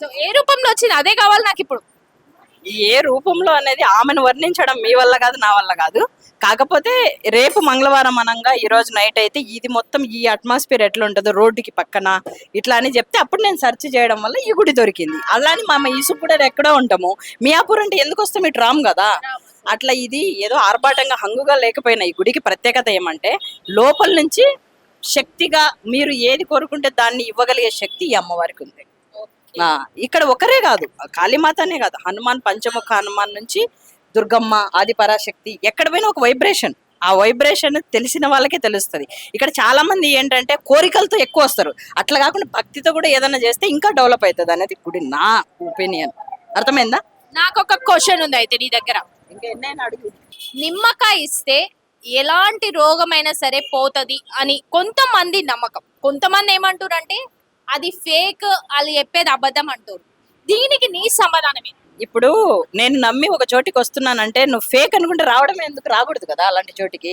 So ఏ రూపంలో వచ్చింది? అదే కావాలి నాకు ఇప్పుడు ఏ రూపంలో అనేది ఆమెను వర్ణించడం మీ వల్ల కాదు నా వల్ల కాదు. కాకపోతే రేపు మంగళవారం అనంగా ఈ రోజు నైట్ అయితే ఇది మొత్తం ఈ అట్మాస్ఫియర్ ఎట్లా ఉంటుందో రోడ్డుకి పక్కన ఇట్లా అని చెప్తే అప్పుడు నేను సెర్చ్ చేయడం వల్ల ఈ గుడి దొరికింది. అలానే మా ఈసుపుడ ఎక్కడో ఉంటాము. మియాపూర్ అంటే ఎందుకు వస్తాం? ఇటు రాము కదా. అట్లా ఇది ఏదో ఆర్భాటంగా హంగుగా లేకపోయినా ఈ గుడికి ప్రత్యేకత ఏమంటే లోపల నుంచి శక్తిగా మీరు ఏది కోరుకుంటే దాన్ని ఇవ్వగలిగే శక్తి ఈ అమ్మవారికి ఉంది. ఇక్కడ ఒకరే కాదు కాళీమాతనే కాదు. హనుమాన్ పంచముఖ హనుమాన్ నుంచి దుర్గమ్మ ఆది పరాశక్తి ఎక్కడ పోయినా ఒక వైబ్రేషన్. ఆ వైబ్రేషన్ తెలిసిన వాళ్ళకే తెలుస్తుంది. ఇక్కడ చాలా మంది ఏంటంటే కోరికలతో ఎక్కువ వస్తారు. అట్లా కాకుండా భక్తితో కూడా ఏదైనా చేస్తే ఇంకా డెవలప్ అవుతుంది అనేది గుడి నా ఒపీనియన్. అర్థమైందా? నాకు ఒక క్వశ్చన్ ఉంది అయితే నీ దగ్గర. ఇంకా ఎన్నైనా అడుగు. నిమ్మకాయ ఇస్తే ఎలాంటి రోగమైనా సరే పోతది అని కొంతమంది నమ్మకం. కొంతమంది ఏమంటారు అంటే అది ఫేక్ వాళ్ళు చెప్పేది అబద్ధం అంటారు. దీనికి నీ సమాధానం ఇప్పుడు నేను నమ్మి ఒక చోటికి వస్తున్నానంటే నువ్వు ఫేక్ అనుకుంటే రావడమే ఎందుకు? రాకూడదు కదా అలాంటి చోటికి.